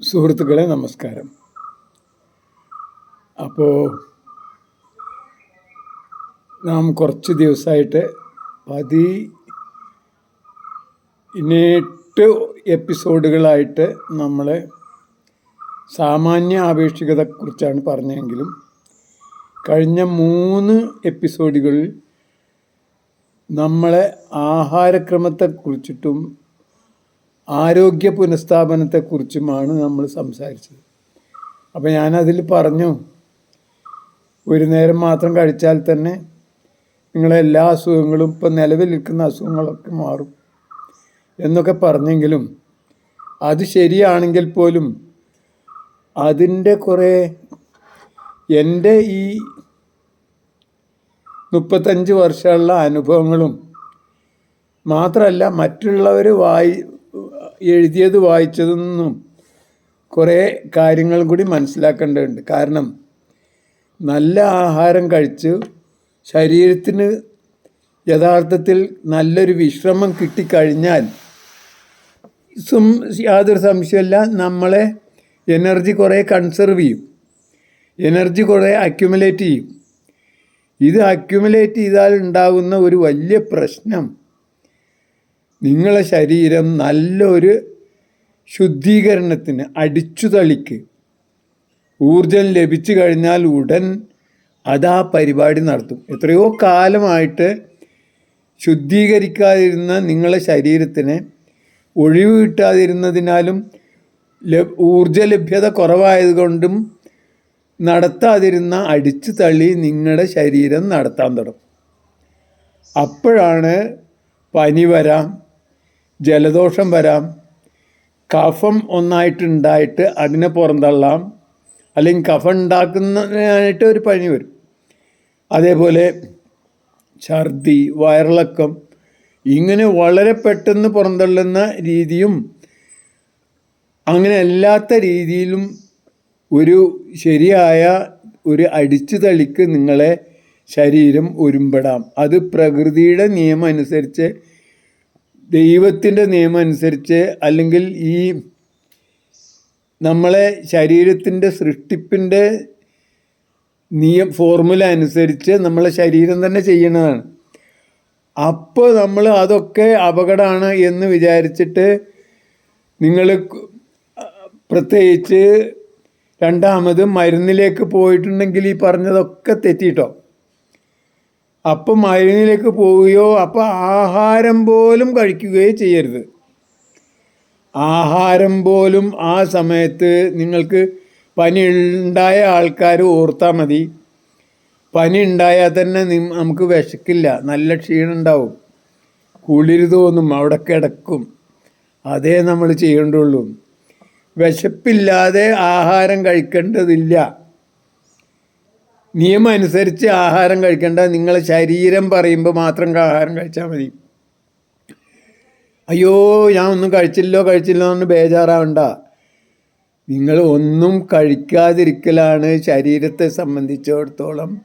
സുഹൃത്തുക്കളെ നമസ്കാരം. അപ്പോൾ നാം കുറച്ച് ദിവസമായിട്ട് പതി ഇനിയെട്ട് എപ്പിസോഡുകളായിട്ട് നമ്മൾ സാമാന്യ ആപേക്ഷികതയെക്കുറിച്ചാണ് പറഞ്ഞതെങ്കിലും കഴിഞ്ഞ മൂന്ന് എപ്പിസോഡുകളിൽ നമ്മളെ ആഹാരക്രമത്തെക്കുറിച്ചിട്ടും ആരോഗ്യ പുനഃസ്ഥാപനത്തെക്കുറിച്ചുമാണ് നമ്മൾ സംസാരിച്ചത്. അപ്പോൾ ഞാനതിൽ പറഞ്ഞു ഒരു നേരം മാത്രം കഴിച്ചാൽ തന്നെ നിങ്ങളെ എല്ലാ അസുഖങ്ങളും ഇപ്പം നിലവിലിരിക്കുന്ന അസുഖങ്ങളൊക്കെ മാറും എന്നൊക്കെ പറഞ്ഞെങ്കിലും അത് ശരിയാണെങ്കിൽ പോലും അതിന്റെ കുറേ എന്റെ ഈ മുപ്പത്തഞ്ച് വർഷമുള്ള അനുഭവങ്ങളും മാത്രമല്ല മറ്റുള്ളവർ വായി എഴുതിയത് വായിച്ചതിൽ നിന്നും കുറേ കാര്യങ്ങൾ കൂടി മനസ്സിലാക്കേണ്ടതുണ്ട്. കാരണം നല്ല ആഹാരം കഴിച്ച് ശരീരത്തിന് യഥാർത്ഥത്തിൽ നല്ലൊരു വിശ്രമം കിട്ടിക്കഴിഞ്ഞാൽ സം യാതൊരു സംശയമല്ല നമ്മളെ എനർജി കുറേ കൺസർവ് ചെയ്യും. എനർജി കുറേ അക്യുമുലേറ്റ് ചെയ്യും. ഇത് അക്യുമുലേറ്റ് ചെയ്താൽ ഉണ്ടാകുന്ന ഒരു വലിയ പ്രശ്നം നിങ്ങളെ ശരീരം നല്ലൊരു ശുദ്ധീകരണത്തിന് അടിച്ചുതളിക്ക് ഊർജം ലഭിച്ചു കഴിഞ്ഞാൽ ഉടൻ അതാ പരിപാടി നടത്തും. എത്രയോ കാലമായിട്ട് ശുദ്ധീകരിക്കാതിരുന്ന നിങ്ങളെ ശരീരത്തിന് ഒഴിവ് കിട്ടാതിരുന്നതിനാലും ഊർജ ലഭ്യത കുറവായതുകൊണ്ടും നടത്താതിരുന്ന അടിച്ചു തള്ളി നിങ്ങളുടെ ശരീരം നടത്താൻ തുടങ്ങും. അപ്പോഴാണ് പനി വരാം. ജലദോഷം വരാം. കഫം ഒന്നായിട്ടുണ്ടായിട്ട് അതിനെ പുറന്തള്ളാം അല്ലെങ്കിൽ കഫം ഉണ്ടാക്കുന്നതിനായിട്ട് ഒരു പനി വരും. അതേപോലെ ഛർദി വയറിളക്കം ഇങ്ങനെ വളരെ പെട്ടെന്ന് പുറന്തള്ളുന്ന രീതിയും അങ്ങനെ അല്ലാത്ത രീതിയിലും ഒരു ശരിയായ ഒരു അടിച്ചു തളിക്ക് നിങ്ങളെ ശരീരം ഒരുമ്പെടാം. അത് പ്രകൃതിയുടെ നിയമം അനുസരിച്ച് ദൈവത്തിന്റെ നിയമം അനുസരിച്ച് അല്ലെങ്കിൽ ഈ നമ്മളെ ശരീരത്തിന്റെ സൃഷ്ടിപ്പിന്റെ നിയ ഫോർമുല അനുസരിച്ച് നമ്മളെ ശരീരം തന്നെ ചെയ്യണതാണ്. അപ്പോൾ നമ്മൾ അതൊക്കെ അപകടമാണ് എന്ന് വിചാരിച്ചിട്ട് നിങ്ങൾ പ്രത്യേകിച്ച് രണ്ടാമത് മരുന്നിലേക്ക് പോയിട്ടുണ്ടെങ്കിൽ ഈ പറഞ്ഞതൊക്കെ തെറ്റിട്ടോ? അപ്പം മരുന്നിലേക്ക് പോവുകയോ അപ്പം ആഹാരം പോലും കഴിക്കുകയോ ചെയ്യരുത്. ആഹാരം പോലും ആ സമയത്ത് നിങ്ങൾക്ക് പനി ഉണ്ടായ ആൾക്കാർ ഓർത്താൽ മതി. പനി ഉണ്ടായാൽ തന്നെ നമുക്ക് വിശക്കില്ല നല്ല ക്ഷീണം ഉണ്ടാവും കുളിര് തോന്നും അവിടെ കിടക്കും. അതേ നമ്മൾ ചെയ്യേണ്ടുള്ളൂ. വിശപ്പില്ലാതെ ആഹാരം കഴിക്കേണ്ടതില്ല. നിയമം അനുസരിച്ച് ആഹാരം കഴിക്കേണ്ട. നിങ്ങളെ ശരീരം പറയുമ്പോൾ മാത്രം ആഹാരം കഴിച്ചാൽ മതി. അയ്യോ ഞാൻ ഒന്നും കഴിച്ചില്ലോ കഴിച്ചില്ലോ എന്ന് ബേജാറാവണ്ട. നിങ്ങൾ ഒന്നും കഴിക്കാതിരിക്കലാണ് ശരീരത്തെ സംബന്ധിച്ചിടത്തോളം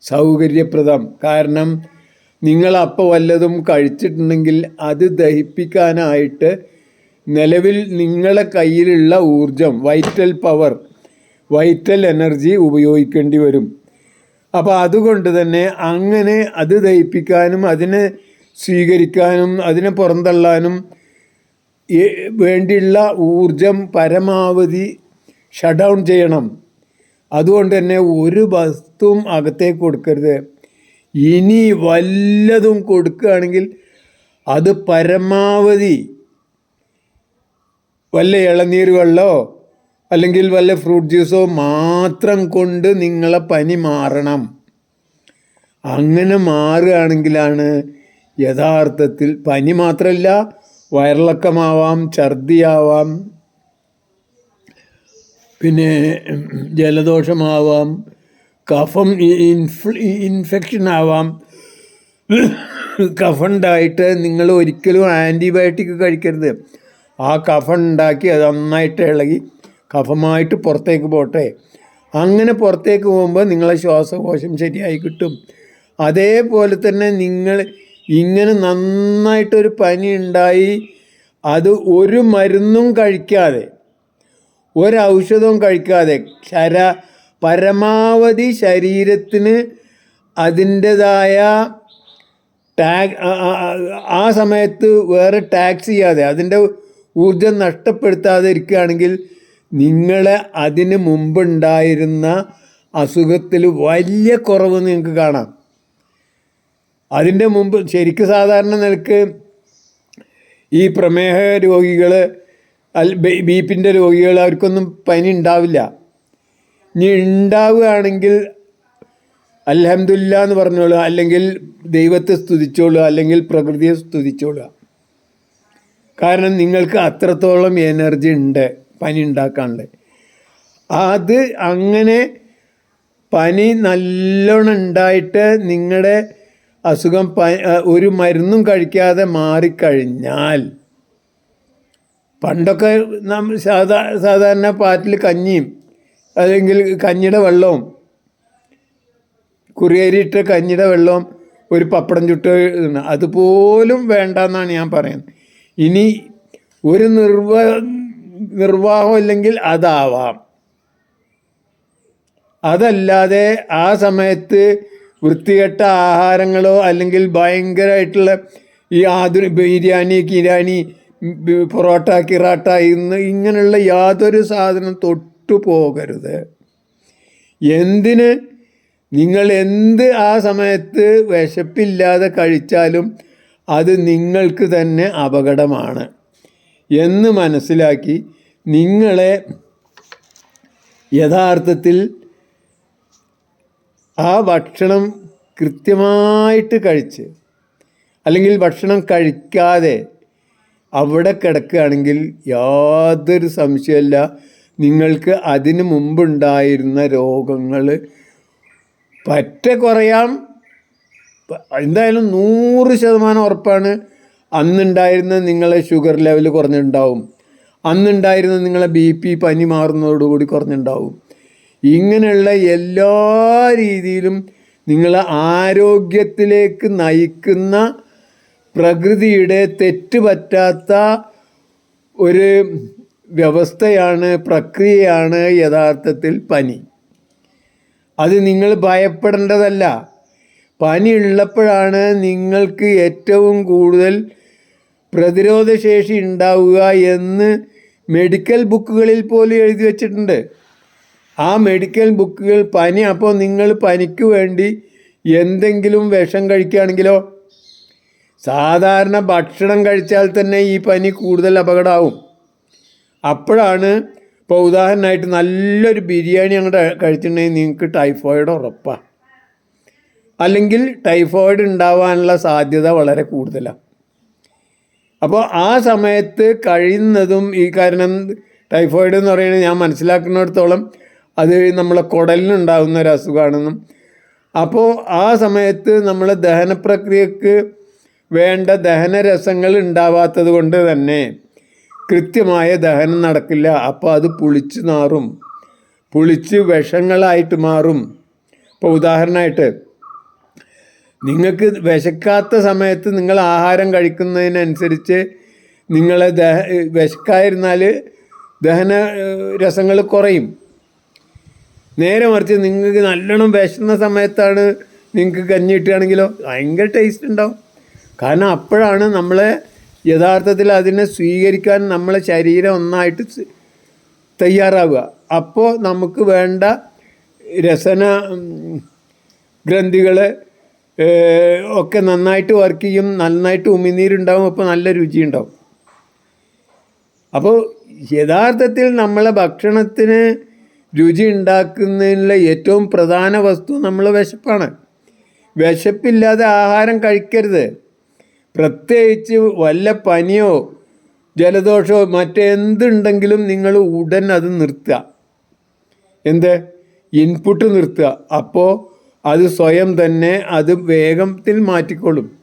സൗകര്യപ്രദം. കാരണം നിങ്ങൾ അപ്പോൾ വല്ലതും കഴിച്ചിട്ടുണ്ടെങ്കിൽ അത് ദഹിപ്പിക്കാനായിട്ട് നിലവിൽ നിങ്ങളെ കയ്യിലുള്ള ഊർജം വൈറ്റൽ പവർ വൈറ്റൽ എനർജി ഉപയോഗിക്കേണ്ടി വരും. അപ്പോൾ അതുകൊണ്ട് തന്നെ അങ്ങനെ അത് ദഹിപ്പിക്കാനും അതിനെ സ്വീകരിക്കാനും അതിനെ പുറന്തള്ളാനും വേണ്ടിയുള്ള ഊർജം പരമാവധി ഷട്ട് ഡൗൺ ചെയ്യണം. അതുകൊണ്ട് തന്നെ ഒരു വസ്തുവും അകത്തേക്ക് കൊടുക്കരുത്. ഇനി വല്ലതും കൊടുക്കുകയാണെങ്കിൽ അത് പരമാവധി വല്ല ഇളനീർ വെള്ളമോ അല്ലെങ്കിൽ വല്ല ഫ്രൂട്ട് ജ്യൂസോ മാത്രം കൊണ്ട് നിങ്ങളെ പനി മാറണം. അങ്ങനെ മാറുകയാണെങ്കിലാണ് യഥാർത്ഥത്തിൽ പനി മാത്രമല്ല വയറിളക്കമാവാം ഛർദിയാവാം പിന്നെ ജലദോഷമാവാം കഫം ഇൻഫ് ഇൻഫെക്ഷൻ ആവാം. കഫണ്ടായിട്ട് നിങ്ങൾ ഒരിക്കലും ആന്റിബയോട്ടിക് കഴിക്കരുത്. ആ കഫുണ്ടാക്കി അത് നന്നായിട്ട് ഇളകി കഫമായിട്ട് പുറത്തേക്ക് പോട്ടെ. അങ്ങനെ പുറത്തേക്ക് പോകുമ്പോൾ നിങ്ങളെ ശ്വാസകോശം ശരിയായി കിട്ടും. അതേപോലെ തന്നെ നിങ്ങൾ ഇങ്ങനെ നന്നായിട്ടൊരു പനി ഉണ്ടായി അത് ഒരു മരുന്നും കഴിക്കാതെ ഒരൗഷധവും കഴിക്കാതെ ശര പരമാവധി ശരീരത്തിന് അതിന്റെതായ ടാക് ആ സമയത്ത് വേറെ ടാക്സ് ചെയ്യാതെ അതിന്റെ ഊർജം നഷ്ടപ്പെടുത്താതെ ഇരിക്കുകയാണെങ്കിൽ നിങ്ങളെ അതിന് മുമ്പുണ്ടായിരുന്ന അസുഖത്തിൽ വലിയ കുറവ് നിങ്ങൾക്ക് കാണാം. അതിന്റെ മുമ്പ് ശരിക്കും സാധാരണ നിലയ്ക്ക് ഈ പ്രമേഹ രോഗികൾ ബീപ്പിന്റെ പിന്റെ രോഗികൾ അവർക്കൊന്നും പനി ഉണ്ടാവില്ല. ഇനി ഉണ്ടാവുകയാണെങ്കിൽ അലഹമില്ല എന്ന് പറഞ്ഞോളൂ അല്ലെങ്കിൽ ദൈവത്തെ സ്തുതിച്ചോളൂ അല്ലെങ്കിൽ പ്രകൃതിയെ സ്തുതിച്ചോളുക കാരണം നിങ്ങൾക്ക് അത്രത്തോളം എനർജി ഉണ്ട്. പനി ഉണ്ടാക്കാനുള്ള അത് അങ്ങനെ പനി നല്ലോണം ഉണ്ടായിട്ട് നിങ്ങളുടെ അസുഖം പ ഒരു മരുന്നും കഴിക്കാതെ മാറിക്കഴിഞ്ഞാൽ പണ്ടൊക്കെ നമ്മൾ സാധാ സാധാരണ പാറ്റിൽ കഞ്ഞിയും അല്ലെങ്കിൽ കഞ്ഞിയുടെ വെള്ളവും കുറിയേരിയിട്ട കഞ്ഞിയുടെ വെള്ളവും ഒരു പപ്പടം ചുട്ട് അതുപോലും വേണ്ടെന്നാണ് ഞാൻ പറയുന്നത്. ഇനി ഒരു നിർവ നിർവാഹം ഇല്ലെങ്കിൽ അതാവാം. അതല്ലാതെ ആ സമയത്ത് വൃത്തികെട്ട ആഹാരങ്ങളോ അല്ലെങ്കിൽ ഭയങ്കരമായിട്ടുള്ള ഈ ആധുനിക ബിരിയാണി കിരാണി പൊറോട്ട കിറാട്ട ഇന്ന് ഇങ്ങനെയുള്ള യാതൊരു സാധനം തൊട്ടു പോകരുത്. എന്തിന്? നിങ്ങൾ എന്ത് ആ സമയത്ത് വിശപ്പില്ലാതെ കഴിച്ചാലും അത് നിങ്ങൾക്ക് തന്നെ അപകടമാണ് എന്ന് മനസ്സിലാക്കി നിങ്ങളെ യഥാർത്ഥത്തിൽ ആ ഭക്ഷണം കൃത്യമായിട്ട് കഴിച്ച് അല്ലെങ്കിൽ ഭക്ഷണം കഴിക്കാതെ അവിടെ കിടക്കുകയാണെങ്കിൽ യാതൊരു സംശയമില്ല നിങ്ങൾക്ക് അതിന് മുമ്പുണ്ടായിരുന്ന രോഗങ്ങൾ പറ്റ കുറയാം. എന്തായാലും നൂറ് ശതമാനം ഉറപ്പാണ് അന്നുണ്ടായിരുന്ന നിങ്ങളെ ഷുഗർ ലെവൽ കുറഞ്ഞിട്ടുണ്ടാവും. അന്നുണ്ടായിരുന്ന നിങ്ങളെ ബി പി പനി മാറുന്നതോടുകൂടി കുറഞ്ഞുണ്ടാവും. ഇങ്ങനെയുള്ള എല്ലാ രീതിയിലും നിങ്ങളെ ആരോഗ്യത്തിലേക്ക് നയിക്കുന്ന പ്രകൃതിയുടെ തെറ്റുപറ്റാത്ത ഒരു വ്യവസ്ഥയാണ് പ്രക്രിയയാണ് യഥാർത്ഥത്തിൽ പനി. അത് നിങ്ങൾ ഭയപ്പെടേണ്ടതല്ല. പനി ഉള്ളപ്പോഴാണ് നിങ്ങൾക്ക് ഏറ്റവും കൂടുതൽ പ്രതിരോധശേഷി ഉണ്ടാവുക എന്ന് മെഡിക്കൽ ബുക്കുകളിൽ പോലും എഴുതി വച്ചിട്ടുണ്ട്. ആ മെഡിക്കൽ ബുക്കുകൾ പനി അപ്പോൾ നിങ്ങൾ പനിക്ക് വേണ്ടി എന്തെങ്കിലും വിഷം കഴിക്കുകയാണെങ്കിലോ? സാധാരണ ഭക്ഷണം കഴിച്ചാൽ തന്നെ ഈ പനി കൂടുതൽ അപകടമാവും. അപ്പോഴാണ് ഇപ്പോൾ ഉദാഹരണമായിട്ട് നല്ലൊരു ബിരിയാണി അങ്ങോട്ട് കഴിച്ചിട്ടുണ്ടെങ്കിൽ നിങ്ങൾക്ക് ടൈഫോയിഡ് ഉറപ്പാണ് അല്ലെങ്കിൽ ടൈഫോയിഡ് ഉണ്ടാവാനുള്ള സാധ്യത വളരെ കൂടുതലാണ് അപ്പോൾ ആ സമയത്ത് കഴിയുന്നതും ഈ കാരണം ടൈഫോയിഡ് എന്ന് പറയുന്നത് ഞാൻ മനസ്സിലാക്കുന്നിടത്തോളം അത് നമ്മളെ കുടലിനുണ്ടാകുന്ന ഒരു അസുഖമാണെന്നും. അപ്പോൾ ആ സമയത്ത് നമ്മൾ ദഹന പ്രക്രിയക്ക് വേണ്ട ദഹനരസങ്ങൾ ഉണ്ടാവാത്തത് കൊണ്ട് തന്നെ കൃത്യമായ ദഹനം നടക്കില്ല. അപ്പോൾ അത് പുളിച്ച് നാറും പുളിച്ച് വിഷങ്ങളായിട്ട് മാറും. ഇപ്പോൾ ഉദാഹരണമായിട്ട് നിങ്ങൾക്ക് വിശക്കാത്ത സമയത്ത് നിങ്ങൾ ആഹാരം കഴിക്കുന്നതിനനുസരിച്ച് നിങ്ങളെ ദഹ വിശക്കായിരുന്നാൽ ദഹന രസങ്ങൾ കുറയും. നേരെ മറിച്ച് നിങ്ങൾക്ക് നല്ലോണം വിശന്ന സമയത്താണ് നിങ്ങൾക്ക് കഞ്ഞി കിട്ടുകയാണെങ്കിലോ ഭയങ്കര ടേസ്റ്റ് ഉണ്ടാവും. കാരണം അപ്പോഴാണ് നമ്മളെ യഥാർത്ഥത്തിൽ അതിനെ സ്വീകരിക്കാൻ നമ്മളെ ശരീരം ഒന്നായിട്ട് തയ്യാറാവുക. അപ്പോൾ നമുക്ക് വേണ്ട രസന ഗ്രന്ഥികൾ ഒക്കെ നന്നായിട്ട് വർക്ക് ചെയ്യും നന്നായിട്ട് ഉമിനീരുണ്ടാവും അപ്പോൾ നല്ല രുചിയുണ്ടാവും. അപ്പോൾ യഥാർത്ഥത്തിൽ നമ്മളെ ഭക്ഷണത്തിന് രുചി ഉണ്ടാക്കുന്നതിനുള്ള ഏറ്റവും പ്രധാന വസ്തു നമ്മൾ വിശപ്പാണ്. വിശപ്പില്ലാതെ ആഹാരം കഴിക്കരുത്. പ്രത്യേകിച്ച് വല്ല പനിയോ ജലദോഷമോ മറ്റെന്തുണ്ടെങ്കിലും നിങ്ങൾ ഉടൻ അത് നിർത്തുക. എന്ത്? ഇൻപുട്ട് നിർത്തുക. അപ്പോൾ അത് സ്വയം തന്നെ അത് വേഗത്തിൽ മാറ്റിക്കൊള്ളും.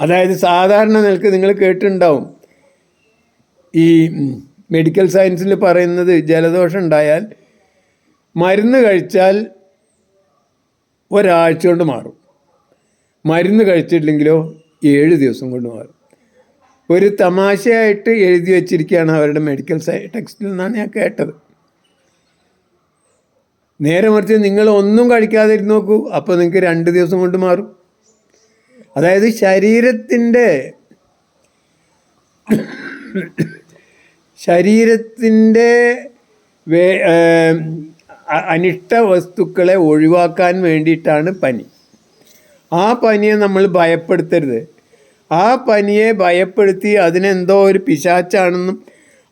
അതായത് സാധാരണ നിലയ്ക്ക് നിങ്ങൾ കേട്ടിട്ടുണ്ടാവും. ഈ മെഡിക്കൽ സയൻസിൽ പറയുന്നത് ജലദോഷം ഉണ്ടായാൽ മരുന്ന് കഴിച്ചാൽ ഒരാഴ്ച കൊണ്ട് മാറും. മരുന്ന് കഴിച്ചിട്ടില്ലെങ്കിലോ ഏഴ് ദിവസം കൊണ്ട് മാറും. ഒരു തമാശയായിട്ട് എഴുതി വച്ചിരിക്കുകയാണ് അവരുടെ മെഡിക്കൽ ടെക്സ്റ്റിൽ നിന്നാണ് ഞാൻ കേട്ടത്. നേരെ മറിച്ച് നിങ്ങൾ ഒന്നും കഴിക്കാതിരുന്ന് നോക്കൂ അപ്പോൾ നിങ്ങൾക്ക് രണ്ട് ദിവസം കൊണ്ട് മാറും. അതായത് ശരീരത്തിന്റെ ശരീരത്തിന്റെ വേ അനിഷ്ട വസ്തുക്കളെ ഒഴിവാക്കാൻ വേണ്ടിയിട്ടാണ് പനി. ആ പനിയെ നമ്മൾ ഭയപ്പെടുത്തരുത്. ആ പനിയെ ഭയപ്പെടുത്തി അതിനെന്തോ ഒരു പിശാച്ചാണെന്നും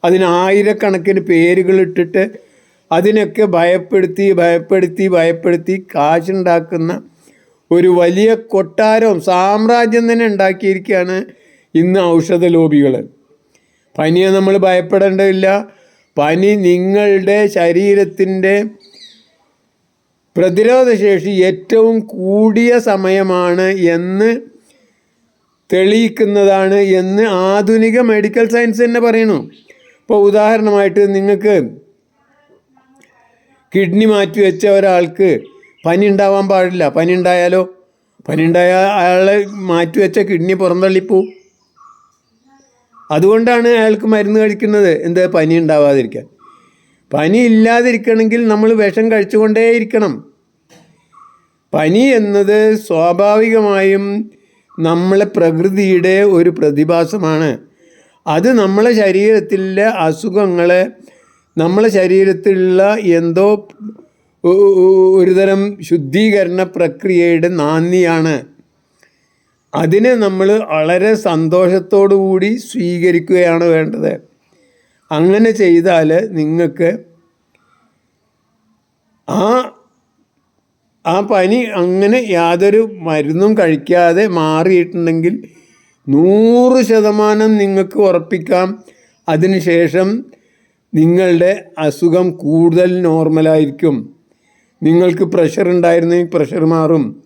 അതിന് ആയിരക്കണക്കിന് പേരുകൾ ഇട്ടിട്ട് അതിനൊക്കെ ഭയപ്പെടുത്തി ഭയപ്പെടുത്തി ഭയപ്പെടുത്തി കാശുണ്ടാക്കുന്ന ഒരു വലിയ കൊട്ടാരവും സാമ്രാജ്യം തന്നെ ഉണ്ടാക്കിയിരിക്കുകയാണ് ഇന്ന് ഔഷധ ലോബികൾ. പനിയെ നമ്മൾ ഭയപ്പെടേണ്ടതില്ല. പനി നിങ്ങളുടെ ശരീരത്തിന്റെ പ്രതിരോധശേഷി ഏറ്റവും കൂടിയ സമയമാണ് എന്ന് തെളിയിക്കുന്നതാണ് എന്ന് ആധുനിക മെഡിക്കൽ സയൻസ് തന്നെ പറയുന്നു. ഇപ്പോൾ ഉദാഹരണമായിട്ട് നിങ്ങൾക്ക് കിഡ്നി മാറ്റി വെച്ച ഒരാൾക്ക് പനി ഉണ്ടാവാൻ പാടില്ല. പനി ഉണ്ടായാലോ പനി ഉണ്ടായാൽ അയാളെ മാറ്റി വെച്ച കിഡ്നി പുറന്തള്ളിപ്പോവും അതുകൊണ്ടാണ് അയാൾക്ക് മരുന്ന് കഴിക്കുന്നത്. എന്താ പനി ഉണ്ടാവാതിരിക്കാൻ? പനി ഇല്ലാതിരിക്കണമെങ്കിൽ നമ്മൾ വിഷം കഴിച്ചുകൊണ്ടേയിരിക്കണം. പനി എന്നത് സ്വാഭാവികമായും നമ്മളെ പ്രകൃതിയുടെ ഒരു പ്രതിഭാസമാണ്. അത് നമ്മളെ ശരീരത്തിലെ അസുഖങ്ങളെ നമ്മളെ ശരീരത്തിലുള്ള എന്തോ ഒരുതരം ശുദ്ധീകരണ പ്രക്രിയയുടെ നാന്ദിയാണ്. അതിനെ നമ്മൾ വളരെ കൂടി സ്വീകരിക്കുകയാണ് വേണ്ടത്. അങ്ങനെ ചെയ്താൽ നിങ്ങൾക്ക് ആ ആ പനി അങ്ങനെ യാതൊരു മരുന്നും കഴിക്കാതെ മാറിയിട്ടുണ്ടെങ്കിൽ നൂറ് ശതമാനം നിങ്ങൾക്ക് ഉറപ്പിക്കാം. അതിനുശേഷം നിങ്ങളുടെ അസുഖം കൂടുതൽ നോർമലായിരിക്കും നിങ്ങൾക്ക് പ്രഷർ ഉണ്ടായിരുന്നെങ്കിൽ പ്രഷർ മാറും.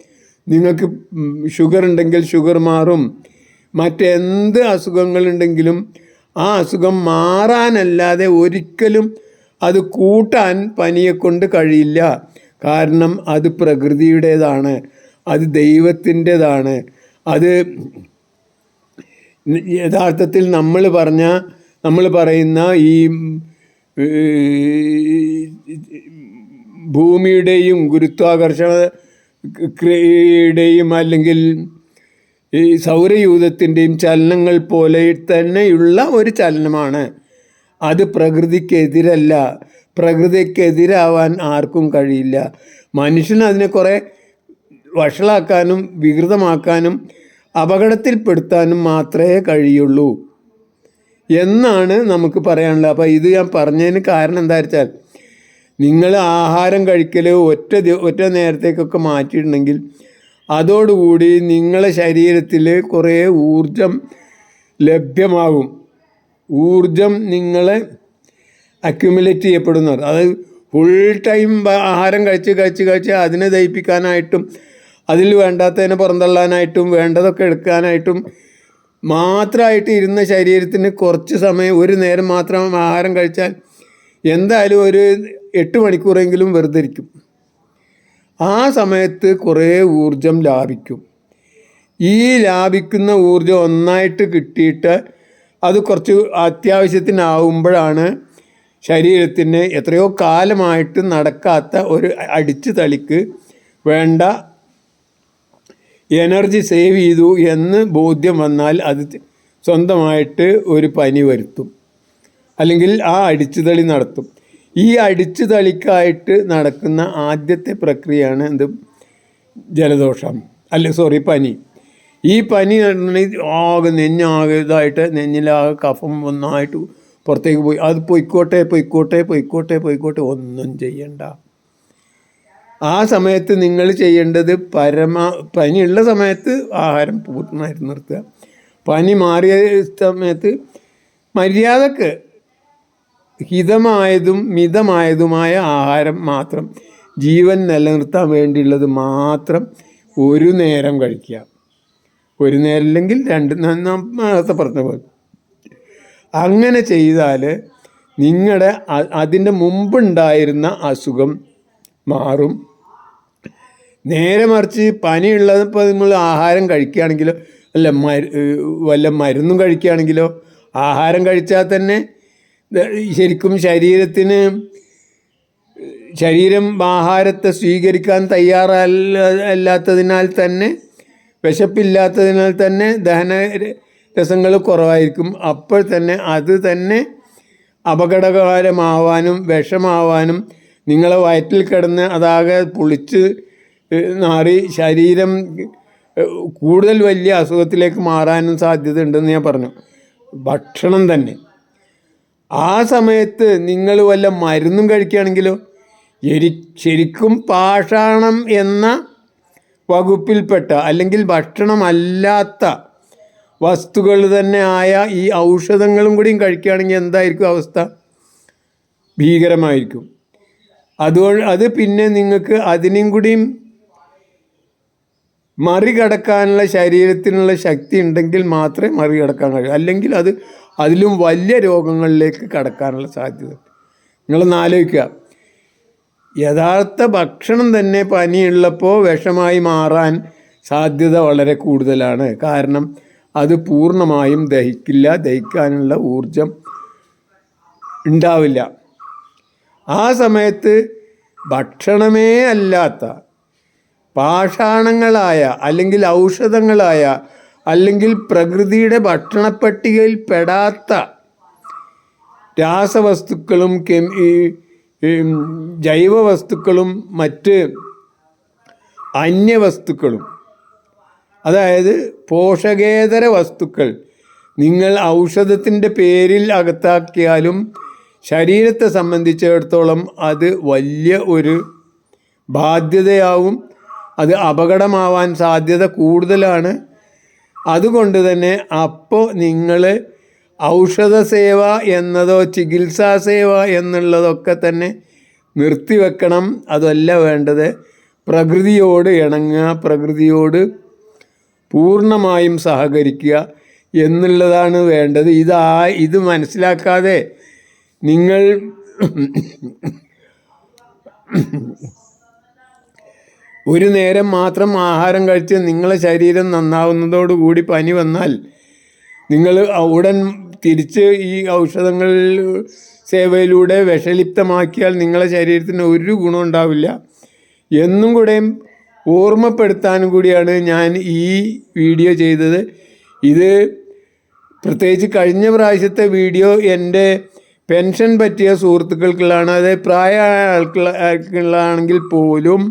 നിങ്ങൾക്ക് ഷുഗർ ഉണ്ടെങ്കിൽ ഷുഗർ മാറും. മറ്റെന്ത് അസുഖങ്ങളുണ്ടെങ്കിലും ആ അസുഖം മാറാനല്ലാതെ ഒരിക്കലും അത് കൂട്ടാൻ പനിയെ കൊണ്ട് കഴിയില്ല. കാരണം അത് പ്രകൃതിയുടേതാണ്. അത് ദൈവത്തിന്റെതാണ്. അത് യഥാർത്ഥത്തിൽ നമ്മൾ പറഞ്ഞ നമ്മൾ പറയുന്ന ഈ ഭൂമിയുടെയും ഗുരുത്വാകർഷണ ക്രിയയുടെയും അല്ലെങ്കിൽ ഈ സൗരയൂഥത്തിന്റെയും ചലനങ്ങൾ പോലെ തന്നെയുള്ള ഒരു ചലനമാണ്. അത് പ്രകൃതിക്കെതിരല്ല. പ്രകൃതിക്കെതിരാവാൻ ആർക്കും കഴിയില്ല. മനുഷ്യൻ അതിനെ കുറേ വഷളാക്കാനും വികൃതമാക്കാനും അപകടത്തിൽപ്പെടുത്താനും മാത്രമേ കഴിയുള്ളൂ. എന്നാണ് നമുക്ക് പറയാനുള്ളത്. അപ്പോൾ ഇത് ഞാൻ പറഞ്ഞതിന് കാരണം എന്താ വെച്ചാൽ നിങ്ങൾ ആഹാരം കഴിക്കൽ ഒറ്റ ഒറ്റ നേരത്തേക്കൊക്കെ മാറ്റിയിട്ടുണ്ടെങ്കിൽ അതോടുകൂടി നിങ്ങളെ ശരീരത്തിൽ കുറേ ഊർജം ലഭ്യമാകും. ഊർജം നിങ്ങളെ അക്യുമുലേറ്റ് ചെയ്യപ്പെടുന്നത് അതായത് ഫുൾ ടൈം ആഹാരം കഴിച്ച് കഴിച്ച് കഴിച്ച് അതിനെ ദഹിപ്പിക്കാനായിട്ടും അതിൽ വേണ്ടാത്തതിനെ പുറന്തള്ളാനായിട്ടും വേണ്ടതൊക്കെ എടുക്കാനായിട്ടും മാത്രമായിട്ട് ഇരുന്ന ശരീരത്തിന് കുറച്ച് സമയം ഒരു നേരം മാത്രം ആഹാരം കഴിച്ചാൽ എന്തായാലും ഒരു എട്ട് മണിക്കൂറെങ്കിലും വെറുതെ ഇരിക്കും. ആ സമയത്ത് കുറേ ഊർജം ലാഭിക്കും. ഈ ലാഭിക്കുന്ന ഊർജം ഒന്നായിട്ട് കിട്ടിയിട്ട് അത് കുറച്ച് അത്യാവശ്യത്തിനാവുമ്പോഴാണ് ശരീരത്തിന് എത്രയോ കാലമായിട്ട് നടക്കാത്ത ഒരു അടിച്ചു തളിക്ക് വേണ്ട എനർജി സേവ് ചെയ്തു എന്ന് ബോധ്യം വന്നാൽ അത് സ്വന്തമായിട്ട് ഒരു പനി വരുത്തും. അല്ലെങ്കിൽ ആ അടിച്ചുതളി നടത്തും. ഈ അടിച്ചുതളിക്കായിട്ട് നടക്കുന്ന ആദ്യത്തെ പ്രക്രിയയാണ് എന്ത്? ജലദോഷം. അല്ല സോറി പനി. ഈ പനി നടന്നിട്ടുണ്ടെങ്കിൽ ആകെ നെഞ്ഞാകെ ഇതായിട്ട് നെഞ്ഞിലാകെ കഫം ഒന്നായിട്ട് പുറത്തേക്ക് പോയി. അത് പൊയ്ക്കോട്ടെ പൊയ്ക്കോട്ടെ പൊയ്ക്കോട്ടെ പൊയ്ക്കോട്ടെ ഒന്നും ചെയ്യണ്ട. ആ സമയത്ത് നിങ്ങൾ ചെയ്യേണ്ടത് പരമ പനിയുള്ള സമയത്ത് ആഹാരം പൂർണമായിട്ട് നിർത്തുക. പനി മാറിയ സമയത്ത് മര്യാദയ്ക്ക് ഹിതമായതും മിതമായതുമായ ആഹാരം മാത്രം ജീവൻ നിലനിർത്താൻ വേണ്ടിയുള്ളത് മാത്രം ഒരു നേരം കഴിക്കുക. ഒരു നേരം ഇല്ലെങ്കിൽ രണ്ട് ന- ന- നേരത്തെ പറഞ്ഞ പോലെ. അങ്ങനെ ചെയ്താൽ നിങ്ങളുടെ അതിന്റെ മുമ്പുണ്ടായിരുന്ന അസുഖം മാറും. നേരെ മറിച്ച് പനിയുള്ളപ്പോൾ നമ്മൾ ആഹാരം കഴിക്കുകയാണെങ്കിലോ അല്ല മരു വല്ല മരുന്നും കഴിക്കുകയാണെങ്കിലോ ആഹാരം കഴിച്ചാൽ തന്നെ ശരിക്കും ശരീരത്തിന് ശരീരം ആഹാരത്തെ സ്വീകരിക്കാൻ തയ്യാറല്ല അല്ലാത്തതിനാൽ തന്നെ വിശപ്പില്ലാത്തതിനാൽ തന്നെ ദഹന രസങ്ങൾ കുറവായിരിക്കും. അപ്പോൾ തന്നെ അത് തന്നെ അപകടകരമാവാനും വിഷമാവാനും നിങ്ങളെ വയറ്റിൽ കിടന്ന് അതാകെ പുളിച്ച് നാറി ശരീരം കൂടുതൽ വലിയ അസുഖത്തിലേക്ക് മാറാനും സാധ്യത ഉണ്ടെന്ന് ഞാൻ പറഞ്ഞു. ഭക്ഷണം തന്നെ. ആ സമയത്ത് നിങ്ങൾ വല്ല മരുന്നും കഴിക്കുകയാണെങ്കിലോ എരി ശരിക്കും പാഷാണം എന്ന വകുപ്പിൽപ്പെട്ട അല്ലെങ്കിൽ ഭക്ഷണമല്ലാത്ത വസ്തുക്കൾ തന്നെ ആയ ഈ ഔഷധങ്ങളും കൂടിയും കഴിക്കുകയാണെങ്കിൽ എന്തായിരിക്കും അവസ്ഥ? ഭീകരമായിരിക്കും. അതുകൊണ്ട് അത് പിന്നെ നിങ്ങൾക്ക് അതിനെയും കൂടിയും മറികടക്കാനുള്ള ശരീരത്തിനുള്ള ശക്തി ഉണ്ടെങ്കിൽ മാത്രമേ മറികടക്കാൻ കഴിയൂ. അല്ലെങ്കിൽ അത് അതിലും വലിയ രോഗങ്ങളിലേക്ക് കടക്കാനുള്ള സാധ്യത. നിങ്ങളൊന്ന് ആലോചിക്കുക. യഥാർത്ഥ ഭക്ഷണം തന്നെ പനിയുള്ളപ്പോൾ വിഷമായി മാറാൻ സാധ്യത വളരെ കൂടുതലാണ്. കാരണം അത് പൂർണമായും ദഹിക്കില്ല ദഹിക്കാനുള്ള ഊർജം ഉണ്ടാവില്ല. ആ സമയത്ത് ഭക്ഷണമേ അല്ലാത്ത പാഷാണങ്ങളായ അല്ലെങ്കിൽ ഔഷധങ്ങളായ അല്ലെങ്കിൽ പ്രകൃതിയുടെ ഭക്ഷണപ്പട്ടികയിൽ പെടാത്ത രാസവസ്തുക്കളും കെമ ഈ ജൈവവസ്തുക്കളും മറ്റ് അന്യവസ്തുക്കളും. അതായത് പോഷകേതര വസ്തുക്കൾ നിങ്ങൾ ഔഷധത്തിന്റെ പേരിൽ അകത്താക്കിയാലും ശരീരത്തെ സംബന്ധിച്ചിടത്തോളം അത് വലിയ ഒരു ബാധ്യതയാവും. അത് അപകടമാവാൻ സാധ്യത കൂടുതലാണ്. അതുകൊണ്ട് തന്നെ അപ്പോൾ നിങ്ങൾ ഔഷധ സേവ എന്നതോ ചികിത്സാ സേവ എന്നുള്ളതൊക്കെ തന്നെ നിർത്തിവെക്കണം. അതല്ല വേണ്ടത്. പ്രകൃതിയോട് ഇണങ്ങുക പ്രകൃതിയോട് പൂർണമായും സഹകരിക്കുക എന്നുള്ളതാണ് വേണ്ടത്. ഇതാ ഇത് മനസ്സിലാക്കാതെ നിങ്ങൾ ഒരു നേരം മാത്രം ആഹാരം കഴിച്ച് നിങ്ങളെ ശരീരം നന്നാവുന്നതോടുകൂടി പനി വന്നാൽ നിങ്ങൾ ഉടൻ തിരിച്ച് ഈ ഔഷധങ്ങൾ സേവയിലൂടെ വിഷലിപ്തമാക്കിയാൽ നിങ്ങളെ ശരീരത്തിന് ഒരു ഗുണം ഉണ്ടാവില്ല. എന്നും കൂടെയും ഓർമ്മപ്പെടുത്താനും കൂടിയാണ് ഞാൻ ഈ വീഡിയോ ചെയ്തത്. ഇത് പ്രത്യേകിച്ച് കഴിഞ്ഞ പ്രാവശ്യത്തെ വീഡിയോ എന്റെ പെൻഷൻ പറ്റിയ സുഹൃത്തുക്കൾക്കുള്ളതാണ്. അത് പ്രായ ആൾക്കുള്ള ആൾക്കുള്ളതാണെങ്കിൽ പോലും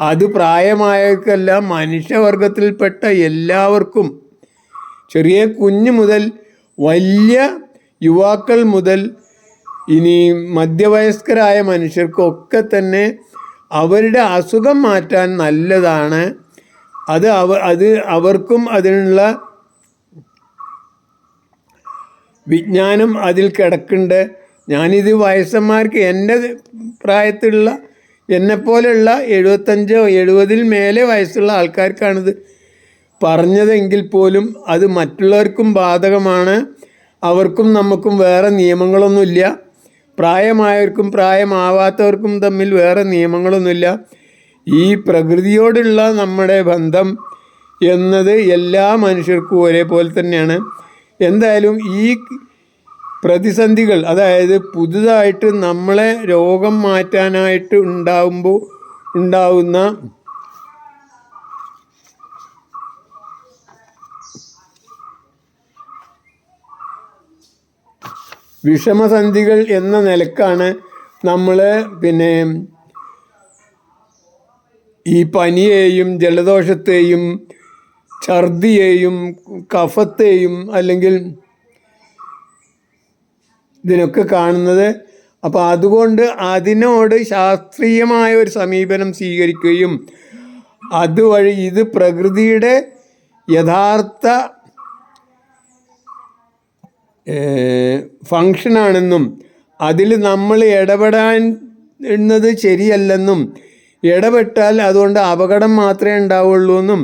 അത് പ്രായമായവർക്കല്ല മനുഷ്യവർഗത്തിൽപ്പെട്ട എല്ലാവർക്കും. ചെറിയ കുഞ്ഞു മുതൽ വലിയ യുവാക്കൾ മുതൽ ഇനി മധ്യവയസ്കരായ മനുഷ്യർക്കൊക്കെ തന്നെ അവരുടെ അസുഖം മാറ്റാൻ നല്ലതാണ്. അത് അവ അത് അവർക്കും അതിനുള്ള വിജ്ഞാനം അതിൽ കിടക്കുന്നുണ്ട്. ഞാനിത് വയസ്സന്മാർക്ക് എന്റെ പ്രായത്തിലുള്ള എന്നെപ്പോലെയുള്ള എഴുപത്തഞ്ചോ എഴുപതിൽ മേലെ വയസ്സുള്ള ആൾക്കാർക്കാണിത്. പറഞ്ഞതെങ്കിൽ പോലും അത് മറ്റുള്ളവർക്കും ബാധകമാണ്. അവർക്കും നമുക്കും വേറെ നിയമങ്ങളൊന്നുമില്ല. പ്രായമായവർക്കും പ്രായമാവാത്തവർക്കും തമ്മിൽ വേറെ നിയമങ്ങളൊന്നുമില്ല. ഈ പ്രകൃതിയോടുള്ള നമ്മുടെ ബന്ധം എന്നത് എല്ലാ മനുഷ്യർക്കും ഒരേപോലെ തന്നെയാണ്. എന്തായാലും ഈ പ്രതിസന്ധികൾ അതായത് പുതുതായിട്ട് നമ്മളെ രോഗം മാറ്റാനായിട്ട് ഉണ്ടാകുമ്പോൾ ഉണ്ടാവുന്ന വിഷമസന്ധികൾ എന്ന നിലക്കാണ് നമ്മൾ പിന്നെ ഈ പനിയെയും ജലദോഷത്തെയും ഛർദിയെയും കഫത്തെയും അല്ലെങ്കിൽ ഇതിനൊക്കെ കാണുന്നത്. അപ്പോൾ അതുകൊണ്ട് അതിനോട് ശാസ്ത്രീയമായ ഒരു സമീപനം സ്വീകരിക്കുകയും അതുവഴി ഇത് പ്രകൃതിയുടെ യഥാർത്ഥ ഫങ്ഷനാണെന്നും അതിൽ നമ്മൾ ഇടപെടാൻ ശരിയല്ലെന്നും ഇടപെട്ടാൽ അതുകൊണ്ട് അപകടം മാത്രമേ ഉണ്ടാവുള്ളൂ എന്നും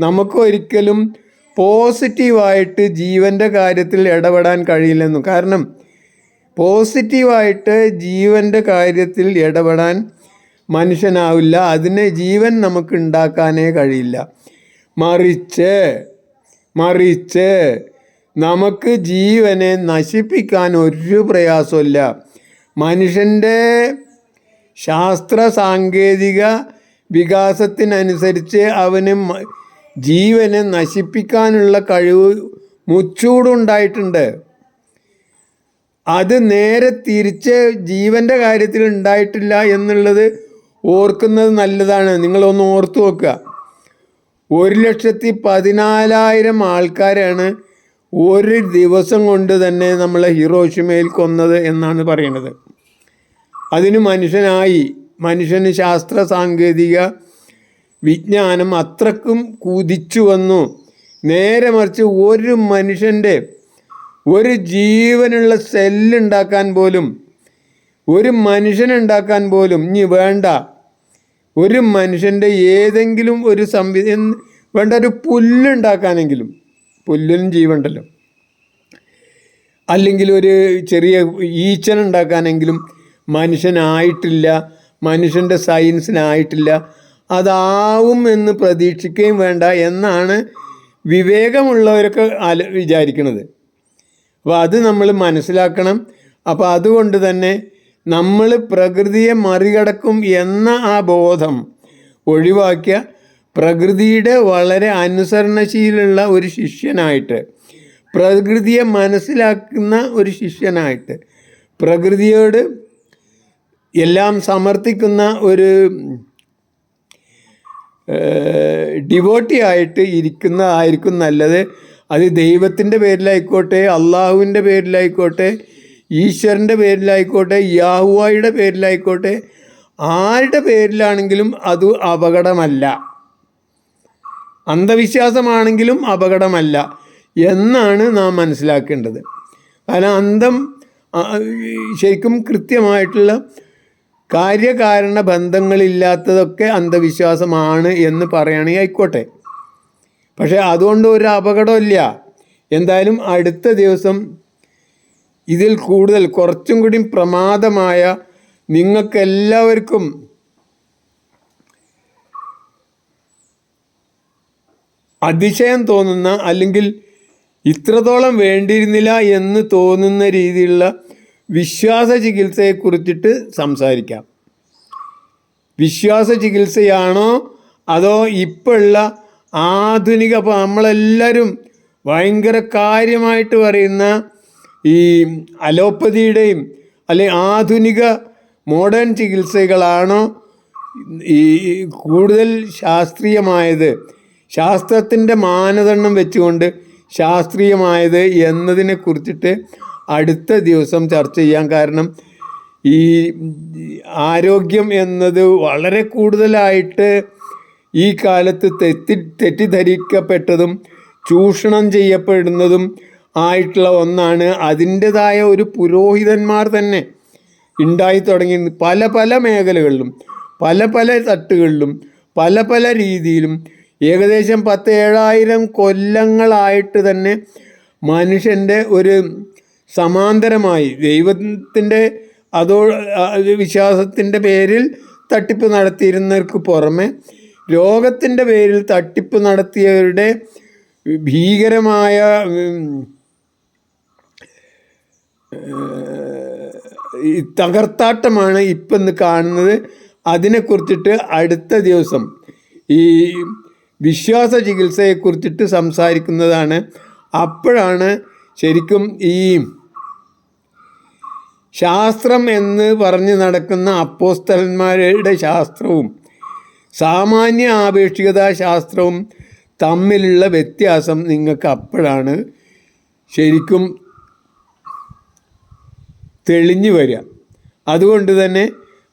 നമുക്കൊരിക്കലും പോസിറ്റീവായിട്ട് ജീവന്റെ കാര്യത്തിൽ ഇടപെടാൻ കഴിയില്ലെന്നും. കാരണം പോസിറ്റീവായിട്ട് ജീവന്റെ കാര്യത്തിൽ ഇടപെടാൻ മനുഷ്യനാവില്ല. അതിനെ ജീവൻ നമുക്ക് ഉണ്ടാക്കാനേ കഴിയില്ല. മറിച്ച് മറിച്ച് നമുക്ക് ജീവനെ നശിപ്പിക്കാൻ ഒരു പ്രയാസമില്ല മനുഷ്യന്റെ ശാസ്ത്ര സാങ്കേതിക വികാസത്തിനനുസരിച്ച് അവന് ജീവനെ നശിപ്പിക്കാനുള്ള കഴിവ് മുച്ചൂടുണ്ടായിട്ടുണ്ട്. അത് നേരെ തിരിച്ച് ജീവന്റെ കാര്യത്തിൽ ഉണ്ടായിട്ടില്ല എന്നുള്ളത് ഓർക്കുന്നത് നല്ലതാണ്. നിങ്ങളൊന്ന് ഓർത്തു നോക്കുക. ഒരു ലക്ഷത്തി പതിനാലായിരം ആൾക്കാരാണ് ഒരു ദിവസം കൊണ്ട് തന്നെ നമ്മളെ ഹിറോഷിമയിൽ കൊന്നത് എന്നാണ് പറയുന്നത്. അതിന് മനുഷ്യനായി മനുഷ്യന് ശാസ്ത്ര സാങ്കേതിക വിജ്ഞാനം അത്രക്കും കുതിച്ചു വന്നു. നേരെ മറിച്ച് ഒരു മനുഷ്യന്റെ ഒരു ജീവനുള്ള സെല്ലുണ്ടാക്കാൻ പോലും ഒരു മനുഷ്യനുണ്ടാക്കാൻ പോലും ഇനി വേണ്ട. ഒരു മനുഷ്യന്റെ ഏതെങ്കിലും ഒരു സംവി എന്ന് വേണ്ട ഒരു പുല്ലുണ്ടാക്കാനെങ്കിലും. പുല്ലിനും ജീവുണ്ടല്ലോ. അല്ലെങ്കിൽ ഒരു ചെറിയ ഈച്ചൻ ഉണ്ടാക്കാനെങ്കിലും മനുഷ്യനായിട്ടില്ല മനുഷ്യന്റെ സയൻസിനായിട്ടില്ല അതാവും എന്ന് പ്രതീക്ഷിക്കുകയും വേണ്ട എന്നാണ് വിവേകമുള്ളവരൊക്കെ വിചാരിക്കുന്നത് അപ്പോൾ അത് നമ്മൾ മനസ്സിലാക്കണം. അപ്പോൾ അതുകൊണ്ട് തന്നെ നമ്മൾ പ്രകൃതിയെ മറികടക്കും എന്ന ആ ബോധം ഒഴിവാക്കിയ പ്രകൃതിയുടെ വളരെ അനുസരണശീലുള്ള ഒരു ശിഷ്യനായിട്ട് പ്രകൃതിയെ മനസ്സിലാക്കുന്ന ഒരു ശിഷ്യനായിട്ട് പ്രകൃതിയോട് എല്ലാം സമർത്ഥിക്കുന്ന ഒരു ഡിവോട്ടി ആയിട്ട് ഇരിക്കുന്നതായിരിക്കും നല്ലത്. അത് ദൈവത്തിന്റെ പേരിലായിക്കോട്ടെ അള്ളാഹുവിന്റെ പേരിലായിക്കോട്ടെ ഈശ്വരന്റെ പേരിലായിക്കോട്ടെ യാഹുവായുടെ പേരിലായിക്കോട്ടെ ആരുടെ പേരിലാണെങ്കിലും അത് അപകടമല്ല. അന്ധവിശ്വാസമാണെങ്കിലും അപകടമല്ല എന്നാണ് നാം മനസ്സിലാക്കേണ്ടത്. കാരണം അന്ധം ശരിക്കും കൃത്യമായിട്ടുള്ള കാര്യകാരണ ബന്ധങ്ങളില്ലാത്തതൊക്കെ അന്ധവിശ്വാസമാണ് എന്ന് പറയുകയാണെങ്കിൽ ആയിക്കോട്ടെ. പക്ഷേ അതുകൊണ്ട് ഒരു അപകടമില്ല എന്തായാലും അടുത്ത ദിവസം ഇതിൽ കൂടുതൽ കുറച്ചും കൂടി പ്രമാദമായ നിങ്ങൾക്കെല്ലാവർക്കും അതിശയം തോന്നുന്ന അല്ലെങ്കിൽ ഇത്രത്തോളം വേണ്ടിയിരുന്നില്ല എന്ന് തോന്നുന്ന രീതിയിലുള്ള വിശ്വാസ ചികിത്സയെക്കുറിച്ചിട്ട് സംസാരിക്കാം. വിശ്വാസ ചികിത്സയാണോ അതോ ഇപ്പോഴുള്ള ആധുനിക അപ്പോൾ നമ്മളെല്ലാവരും ഭയങ്കര കാര്യമായിട്ട് പറയുന്ന ഈ അലോപ്പതിയുടെയും അല്ലെ ആധുനിക മോഡേൺ ചികിത്സകളാണോ ഈ കൂടുതൽ ശാസ്ത്രീയമായത്. ശാസ്ത്രത്തിന്റെ മാനദണ്ഡം വെച്ചുകൊണ്ട് ശാസ്ത്രീയമായത് എന്നതിനെ കുറിച്ചിട്ട് അടുത്ത ദിവസം ചർച്ച ചെയ്യാൻ കാരണം ഈ ആരോഗ്യം എന്നത് വളരെ കൂടുതലായിട്ട് ഈ കാലത്ത് തെറ്റി തെറ്റിദ്ധരിക്കപ്പെട്ടതും ചൂഷണം ചെയ്യപ്പെടുന്നതും ആയിട്ടുള്ള ഒന്നാണ്. അതിന്റെതായ ഒരു പുരോഹിതന്മാർ തന്നെ ഉണ്ടായി തുടങ്ങി. പല പല മേഖലകളിലും പല പല തട്ടുകളിലും പല പല രീതിയിലും ഏകദേശം പത്ത് ഏഴായിരം കൊല്ലങ്ങളായിട്ട് തന്നെ മനുഷ്യന്റെ ഒരു സമാന്തരമായി ദൈവത്തിന്റെ അതോ വിശ്വാസത്തിന്റെ പേരിൽ തട്ടിപ്പ് നടത്തിയിരുന്നവർക്ക് പുറമെ രോഗത്തിന്റെ പേരിൽ തട്ടിപ്പ് നടത്തിയവരുടെ ഭീകരമായ തകർത്താട്ടമാണ് ഇപ്പം ഇന്ന് കാണുന്നത്. അതിനെക്കുറിച്ചിട്ട് അടുത്ത ദിവസം ഈ വിശ്വാസ ചികിത്സയെക്കുറിച്ചിട്ട് സംസാരിക്കുന്നതാണ്. അപ്പോഴാണ് ശരിക്കും ഈ ശാസ്ത്രം എന്ന് പറഞ്ഞ് നടക്കുന്ന അപ്പോസ്തലന്മാരുടെ ശാസ്ത്രവും സാമാന്യ ആപേക്ഷികതാ ശാസ്ത്രവും തമ്മിലുള്ള വ്യത്യാസം നിങ്ങൾക്ക് അപ്പോഴാണ് ശരിക്കും തെളിഞ്ഞു വരിക. അതുകൊണ്ട് തന്നെ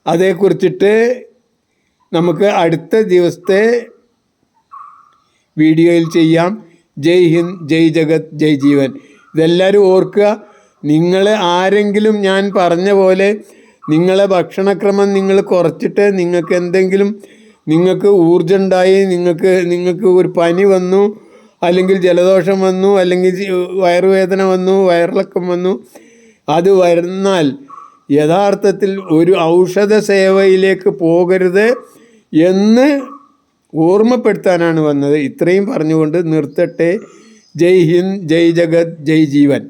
അതേക്കുറിച്ചിട്ട് നമുക്ക് അടുത്ത ദിവസത്തെ വീഡിയോയിൽ ചെയ്യാം. ജയ് ഹിന്ദ് ജയ് ജഗത് ജയ് ജീവൻ. ഇതെല്ലാവരും ഓർക്കുക. നിങ്ങൾ ആരെങ്കിലും ഞാൻ പറഞ്ഞ പോലെ നിങ്ങളെ ഭക്ഷണക്രമം നിങ്ങൾ കുറച്ചിട്ട് നിങ്ങൾക്ക് എന്തെങ്കിലും നിങ്ങൾക്ക് ഊർജമുണ്ടായി നിങ്ങൾക്ക് നിങ്ങൾക്ക് ഒരു പനി വന്നു അല്ലെങ്കിൽ ജലദോഷം വന്നു അല്ലെങ്കിൽ വയറുവേദന വന്നു വയറിളക്കം വന്നു. അത് വരുന്നാൽ യഥാർത്ഥത്തിൽ ഒരു ഔഷധ സേവയിലേക്ക് പോകരുത് എന്ന് ഓർമ്മപ്പെടുത്താനാണ് വന്നത്. ഇത്രയും പറഞ്ഞുകൊണ്ട് നിർത്തട്ടെ. ജയ് ഹിന്ദ് ജയ് ജഗത് ജയ് ജീവൻ.